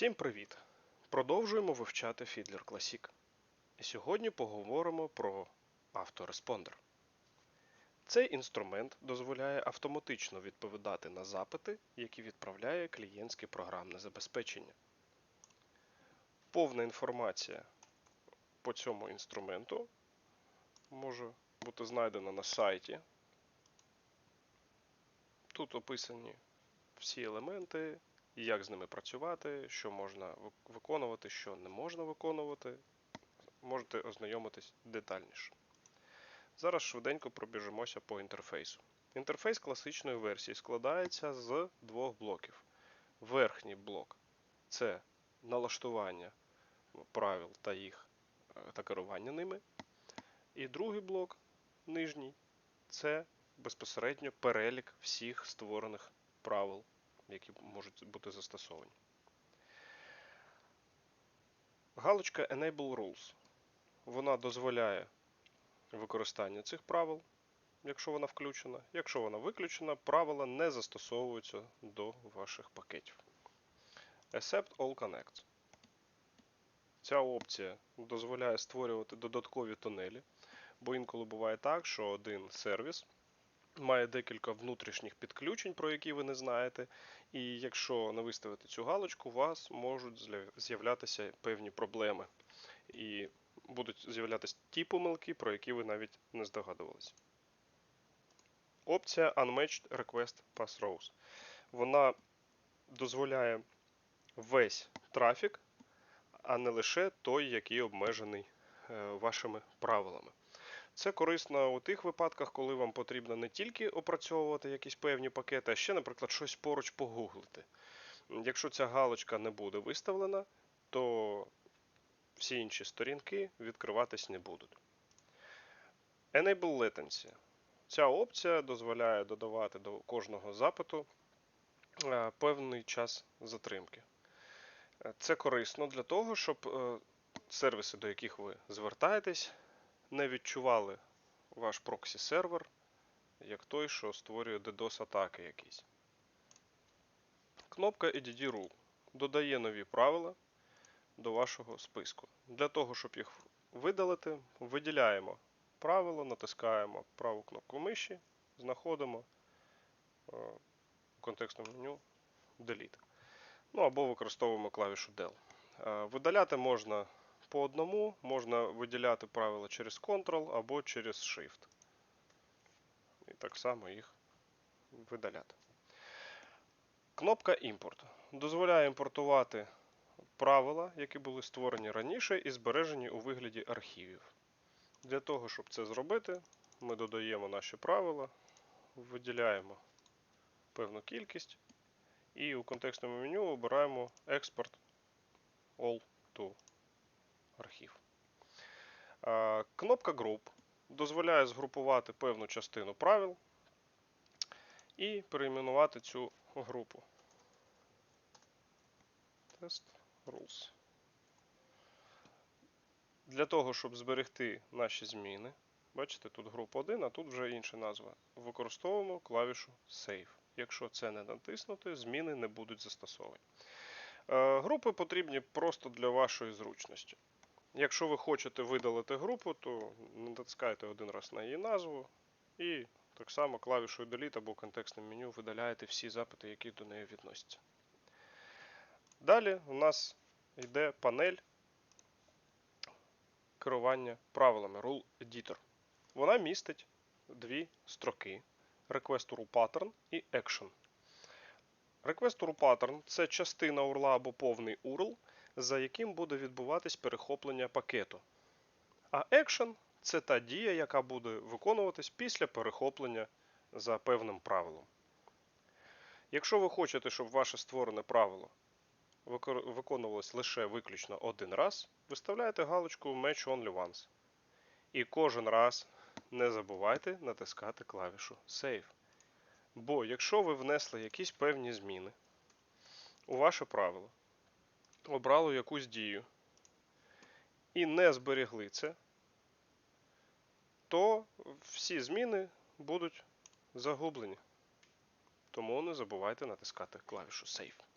Всім привіт! Продовжуємо вивчати Fiddler Classic. Сьогодні поговоримо про автореспондер. Цей інструмент дозволяє автоматично відповідати на запити, які відправляє клієнтське програмне забезпечення. Повна інформація по цьому інструменту може бути знайдена на сайті. Тут описані всі елементи, як з ними працювати, що можна виконувати, що не можна виконувати. Можете ознайомитись детальніше. Зараз швиденько пробіжимося по інтерфейсу. Інтерфейс класичної версії складається з двох блоків. Верхній блок це налаштування правил та їх та керування ними. І другий блок, нижній, це безпосередньо перелік всіх створених правил, які можуть бути застосовані. Галочка Enable Rules. Вона дозволяє використання цих правил, якщо вона включена. Якщо вона виключена, правила не застосовуються до ваших пакетів. Accept All Connects. Ця опція дозволяє створювати додаткові тунелі, бо інколи буває так, що один сервіс має декілька внутрішніх підключень, про які ви не знаєте. І якщо не виставити цю галочку, у вас можуть з'являтися певні проблеми. І будуть з'являтися ті помилки, про які ви навіть не здогадувалися. Опція Unmatched Request Pass Rows. Вона дозволяє весь трафік, а не лише той, який обмежений вашими правилами. Це корисно у тих випадках, коли вам потрібно не тільки опрацьовувати якісь певні пакети, а ще, наприклад, щось поруч погуглити. Якщо ця галочка не буде виставлена, то всі інші сторінки відкриватись не будуть. Enable Latency. Ця опція дозволяє додавати до кожного запиту певний час затримки. Це корисно для того, щоб сервіси, до яких ви звертаєтесь, не відчували ваш проксі-сервер, як той, що створює DDoS-атаки якісь. Кнопка EDD Rule додає нові правила до вашого списку. Для того, щоб їх видалити, виділяємо правило, натискаємо праву кнопку миші, знаходимо в контекстному меню Delete. Ну або використовуємо клавішу Del. Видаляти можна по одному, можна виділяти правила через Ctrl або через Shift. І так само їх видаляти. Кнопка Імпорт дозволяє імпортувати правила, які були створені раніше і збережені у вигляді архівів. Для того, щоб це зробити, ми додаємо наші правила, виділяємо певну кількість і у контекстному меню обираємо Export All to. Кнопка Group дозволяє згрупувати певну частину правил і перейменувати цю групу. Test Rules. Для того, щоб зберегти наші зміни, бачите, тут група 1, а тут вже інша назва. Використовуємо клавішу Save. Якщо це не натиснути, зміни не будуть застосовані. Групи потрібні просто для вашої зручності. Якщо ви хочете видалити групу, то натискаєте один раз на її назву і так само клавішою Delete або контекстним меню видаляєте всі запити, які до неї відносяться. Далі у нас йде панель керування правилами Rule Editor. Вона містить дві строки: Request Rule Pattern і Action. Request Rule Pattern це частина URL або повний URL, за яким буде відбуватись перехоплення пакету. А Action це та дія, яка буде виконуватись після перехоплення за певним правилом. Якщо ви хочете, щоб ваше створене правило виконувалось лише виключно один раз, виставляєте галочку Match Only Once. І кожен раз не забувайте натискати клавішу Save. Бо якщо ви внесли якісь певні зміни у ваше правило, обрали якусь дію і не зберегли це, то всі зміни будуть загублені. Тому не забувайте натискати клавішу Save.